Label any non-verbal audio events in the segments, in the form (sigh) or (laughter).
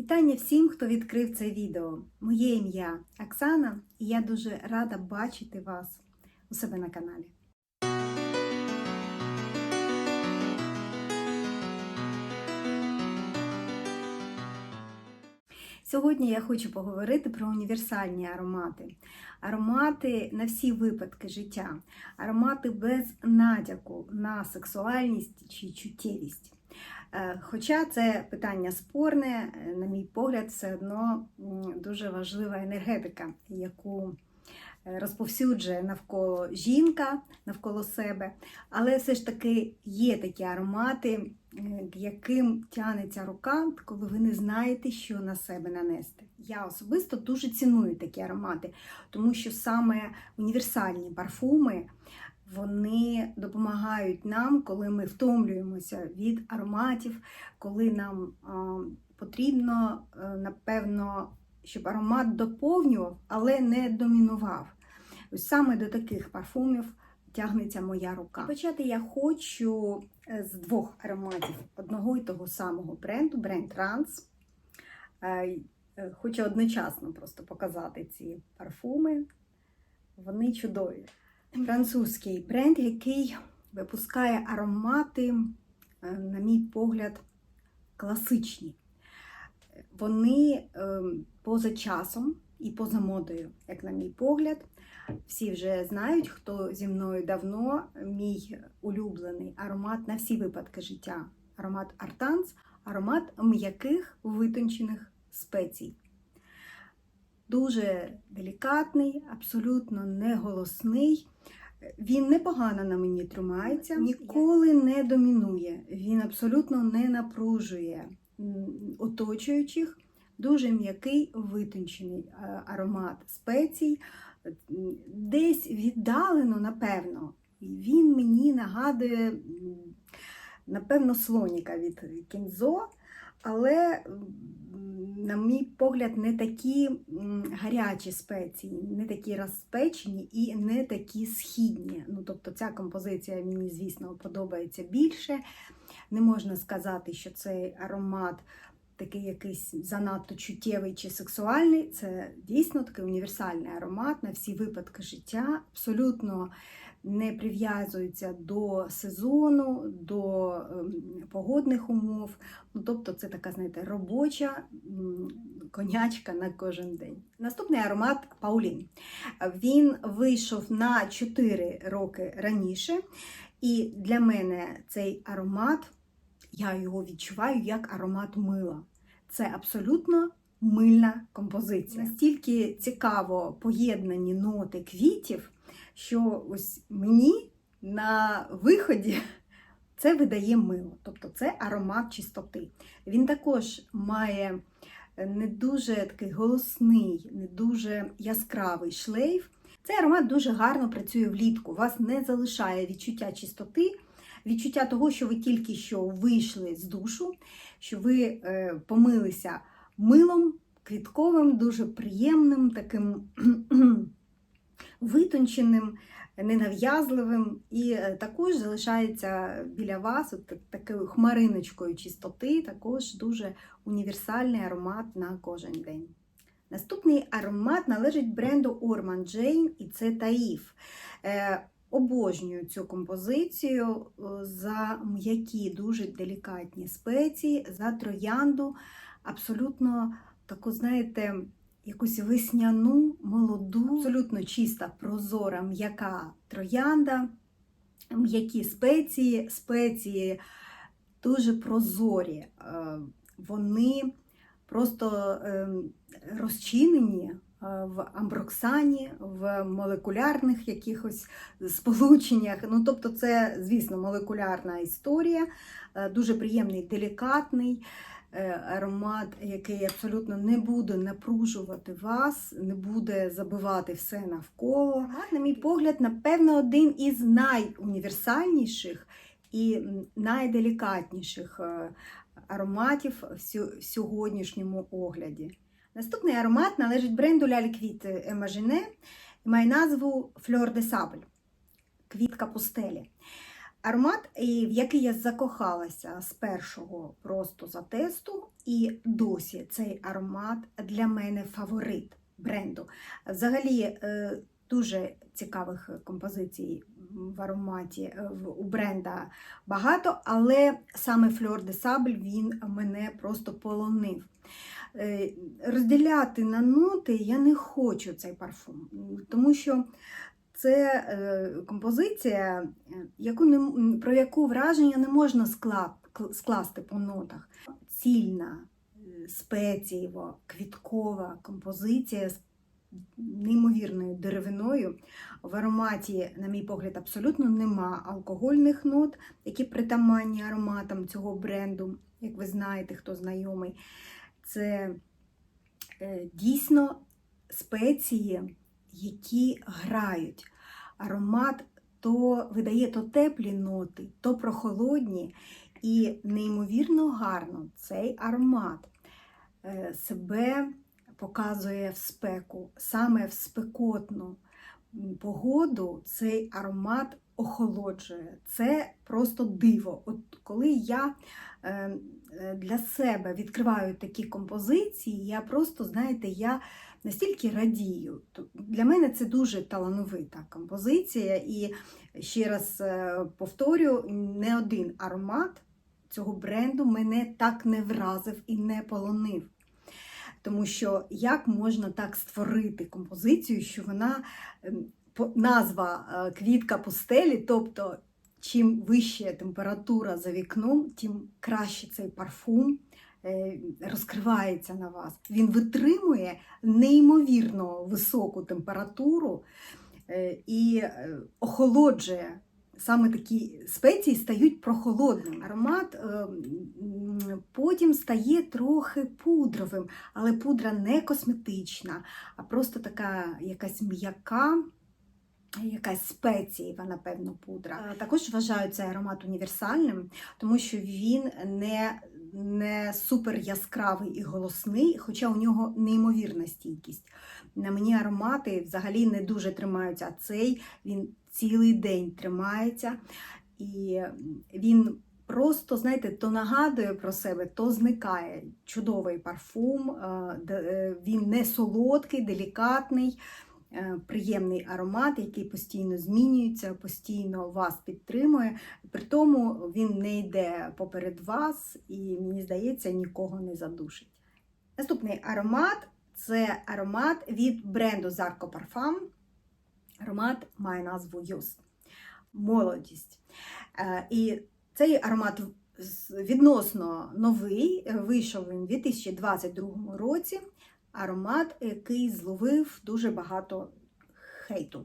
Вітання всім, хто відкрив це відео. Моє ім'я Оксана, і я дуже рада бачити вас у себе на каналі. Сьогодні я хочу поговорити про універсальні аромати. Аромати на всі випадки життя, аромати без натяку на сексуальність чи чуттєвість. Е, Хоча це питання спорне, е, на мій погляд, все одно дуже важлива енергетика, яку розповсюджує навколо жінка, навколо себе. Але все ж таки є такі аромати, е, яким тянеться рука, коли ви не знаєте, що на себе нанести. Я особисто дуже ціную такі аромати, тому що саме універсальні парфуми. Вони допомагають нам, коли ми втомлюємося від ароматів, коли нам потрібно, е, напевно, щоб аромат доповнював, але не домінував. Ось саме до таких парфумів тягнеться моя рука. Почати я хочу е, з двох ароматів одного і того самого бренду, бренд Rans. Е, е, Хочу одночасно просто показати ці парфуми. Вони чудові французький бренд, який випускає аромати, на мій погляд, класичні. Вони е, поза часом і поза модою, як на мій погляд. Всі вже знають, хто зі мною давно, мій улюблений аромат на всі випадки життя. Аромат Артанс, аромат м'яких витончених спецій. Дуже делікатний, абсолютно не голосний. Він непогано на мені тримається, ніколи не домінує. Він абсолютно не напружує оточуючих. Дуже м'який витончений е, аромат спецій. Десь віддалено, напевно. Він мені нагадує, напевно, слоніка від кінзо, але, на мій погляд, не такі гарячі спеції, не такі розпечені і не такі східні. Ну, тобто ця композиція мені, звісно, подобається більше. Не можна сказати, що цей аромат такий якийсь занадто чуттєвий чи сексуальний. Це дійсно такий універсальний аромат на всі випадки життя. Абсолютно не прив'язується до сезону, до ем, погодних умов. Ну, тобто це така, знаєте, робоча конячка на кожен день. Наступний аромат Паулін. Він вийшов на 4 роки раніше, і для мене цей аромат, я його відчуваю як аромат мила. Це абсолютно мильна композиція. Настільки цікаво поєднані ноти квітів, що ось мені на виході це видає мило. Тобто це аромат чистоти. Він також має не дуже такий голосний, не дуже яскравий шлейф. Цей аромат дуже гарно працює влітку. Вас не залишає відчуття чистоти, відчуття того, що ви тільки що вийшли з душу, що ви е, помилися милом квітковим, дуже приємним, таким (clears throat) витонченим, ненав'язливим, і е, також залишається біля вас от такою хмариночкою чистоти, також дуже універсальний аромат на кожен день. Наступний аромат належить бренду Orman Jane, і це Таїф. Обожнюю цю композицію е, за м'які, дуже делікатні спеції, за троянду, абсолютно таку, знаєте, якусь весняну, молоду, абсолютно чиста, прозора, м'яка троянда, м'які спеції, спеції дуже прозорі. Е, Вони просто ем, розчинені в амброксані, в молекулярних якихось сполученнях. Ну, тобто, це, звісно, молекулярна історія, е, дуже приємний, делікатний е, аромат, який абсолютно не буде напружувати вас, не буде забивати все навколо. На мій погляд, напевно, один із найуніверсальніших і найделікатніших е, ароматів в сьогоднішньому огляді. Наступний аромат належить бренду Ля Ліквіт Емажине і має назву Fleur de Sable квітка пустелі. Аромат, в який я закохалася з першого просто за тесту, і досі цей аромат для мене фаворит бренду. Взагалі, е, дуже цікавих композицій в ароматі е, у бренда багато, але саме Fleur de Sable він мене просто полонив. Е, Розділяти на ноти я не хочу цей парфум, тому що це е, композиція, яку не, про яку враження не можна скла, скласти по нотах. Цільна, спецієво, квіткова композиція неймовірною деревиною. В ароматі, на мій погляд, абсолютно нема алкогольних нот, які притаманні ароматам цього бренду, як ви знаєте, хто знайомий. Це е, дійсно спеції, які грають. Аромат то видає то теплі ноти, то прохолодні. І неймовірно гарно цей аромат е, себе показує в спеку, саме в спекотну погоду цей аромат охолоджує. Це просто диво. От коли я е, е, для себе відкриваю такі композиції, я просто, знаєте, я настільки радію. Для мене це дуже талановита композиція, і ще раз е, повторю, не один аромат цього бренду мене так не вразив і не полонив. Тому що як можна так створити композицію, що вона ем, назва е, квітка пустелі, тобто чим вища температура за вікном, тим краще цей парфум е, розкривається на вас. Він витримує неймовірно високу температуру е, і охолоджує. Саме такі спеції стають прохолодним. Аромат е, потім стає трохи пудровим, але пудра не косметична, а просто така якась м'яка. Якась спецієва, напевно, пудра. Е, Також вважаю цей аромат універсальним, тому що він не, не супер яскравий і голосний, хоча у нього неймовірна стійкість. На мені аромати взагалі не дуже тримаються, а цей він цілий день тримається. І він просто, знаєте, то нагадує про себе, то зникає. Чудовий парфум, е, е, він не солодкий, делікатний, приємний аромат, який постійно змінюється, постійно вас підтримує. При тому він не йде поперед вас і, мені здається, нікого не задушить. Наступний аромат це аромат від бренду Zarco Parfum. Аромат має назву Юс. Молодість. Е, І цей аромат відносно новий, е, вийшов він у 2022 році. Аромат, який зловив дуже багато хейту.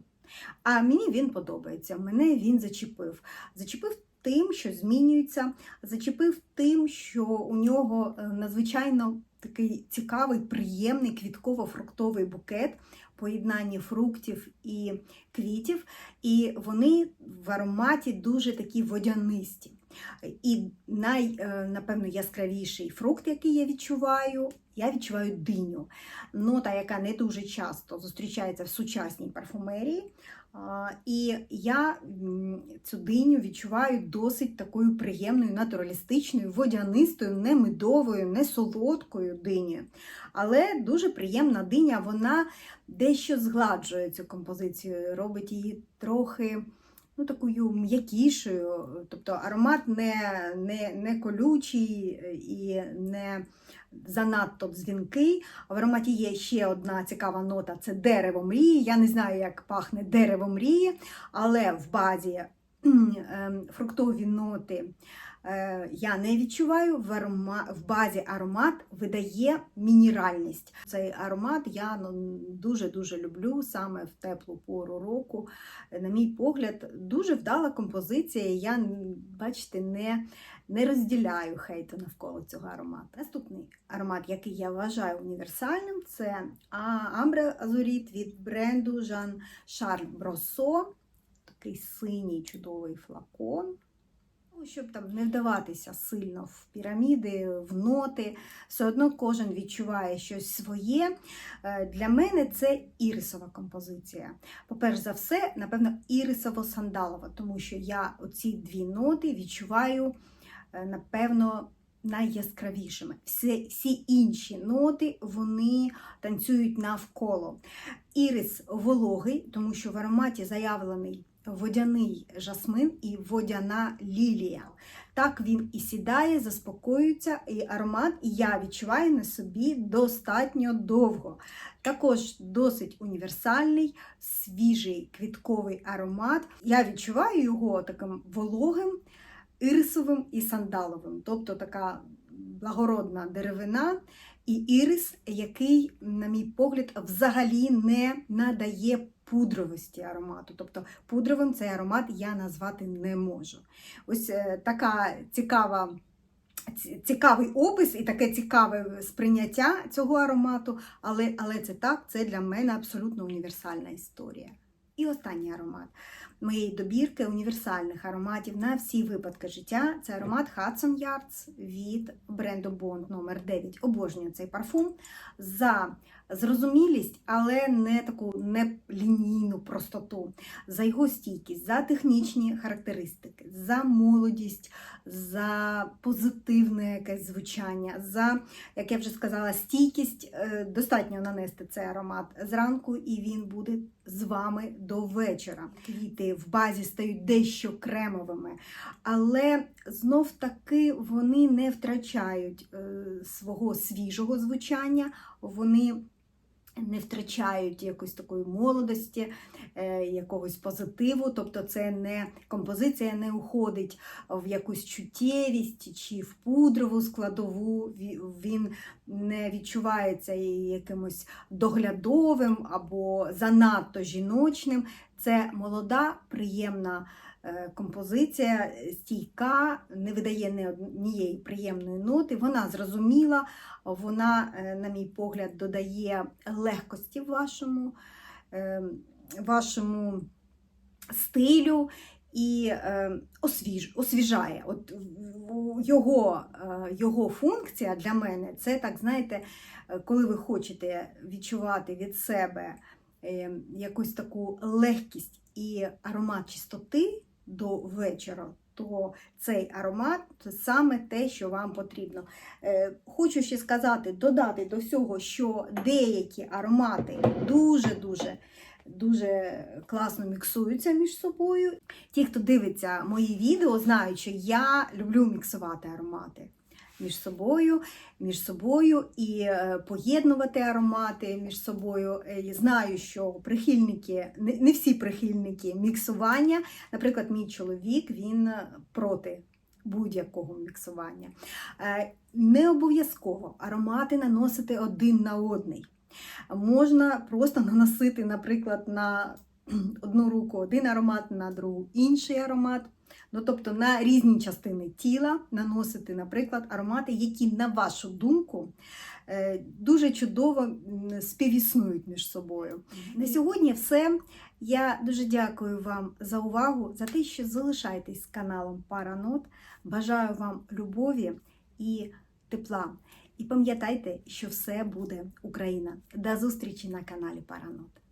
А мені він подобається. Мене він зачепив. Зачепив тим, що змінюється, зачепив тим, що у нього е, надзвичайно такий цікавий, приємний квітково-фруктовий букет, поєднання фруктів і квітів, і вони в ароматі дуже такі водянисті. І най, е, напевно, яскравіший фрукт, який я відчуваю, я відчуваю диню. Нота, яка не дуже часто зустрічається в сучасній парфумерії. І я цю диню відчуваю досить такою приємною, натуралістичною, водянистою, не медовою, не солодкою динею. Але дуже приємна диня, вона дещо згладжує цю композицію, робить її трохи ну, такою м'якішою. Тобто аромат не, не, не колючий і не занадто дзвінкий. В ароматі є ще одна цікава нота це дерево мрії. Я не знаю, як пахне дерево мрії, але в базі ем, фруктові ноти е, я не відчуваю. В, арома, в базі аромат видає мінеральність. Цей аромат я ну, дуже-дуже люблю саме в теплу пору року. На мій погляд, дуже вдала композиція. Я, бачите, не, не розділяю хейту навколо цього аромату. Наступний аромат, який я вважаю універсальним, це Амбре Азуріт від бренду Jean Charles Броссо. Такий синій чудовий флакон. Щоб там не вдаватися сильно в піраміди, в ноти, все одно кожен відчуває щось своє. Е, Для мене це ірисова композиція. По-перше за все, напевно, ірисово-сандалова, тому що я оці дві ноти відчуваю, е, напевно, найяскравішими. Всі, всі інші ноти вони танцюють навколо. Ірис вологий, тому що в ароматі заявлений водяний жасмин і водяна лілія. Так він і сідає, заспокоюється, і аромат і я відчуваю на собі достатньо довго. Також досить універсальний, свіжий квітковий аромат. Я відчуваю його таким вологим, ірисовим і сандаловим, тобто така благородна деревина. І ірис, який, на мій погляд, взагалі не надає пудровості аромату. Тобто пудровим цей аромат я назвати не можу. Ось е, така цікава. Цікавий опис і таке цікаве сприйняття цього аромату, але, але це так, це для мене абсолютно універсальна історія. І останній аромат моєї добірки універсальних ароматів на всі випадки життя це аромат Hudson Yards від бренду Bond номер 9 Обожнюю цей парфум за зрозумілість, але не таку нелінійну простоту, за його стійкість, за технічні характеристики, за молодість, за позитивне якесь звучання, за, як я вже сказала, стійкість. Е, Достатньо нанести цей аромат зранку, і він буде з вами до вечора. Квіти в базі стають дещо кремовими, але знов таки вони не втрачають е, свого свіжого звучання, вони не втрачають якоїсь такої молодості, е, якогось позитиву. Тобто це не композиція не уходить в якусь чуттєвість чи в пудрову складову. Він не відчувається якимось доглядовим або занадто жіночним. Це молода, приємна е, композиція, стійка, не видає ні однієї приємної ноти. Вона зрозуміла, вона, е, на мій погляд, додає легкості вашому, е, вашому стилю і е, освіж, освіжає. От його, е, його функція для мене це так, знаєте, коли ви хочете відчувати від себе якусь таку легкість і аромат чистоти до вечора. То цей аромат це саме те, що вам потрібно. Е, Хочу ще сказати, додати до всього, що деякі аромати дуже-дуже дуже класно міксуються між собою. Ті, хто дивиться мої відео, знають, що я люблю міксувати аромати між собою, між собою і е, поєднувати аромати між собою. Е, і Знаю, що прихильники, не, всі прихильники міксування. Наприклад, мій чоловік він проти будь-якого міксування. Е, Не обов'язково аромати наносити один на одний. Можна просто наносити, наприклад, на одну руку один аромат, на другу інший аромат. Ну, тобто на різні частини тіла наносити, наприклад, аромати, які, на вашу думку, е, дуже чудово співіснують між собою. На сьогодні все. Я дуже дякую вам за увагу, за те, що залишаєтесь з каналом Паранот. Бажаю вам любові і тепла. І пам'ятайте, що все буде Україна. До зустрічі на каналі Паранот.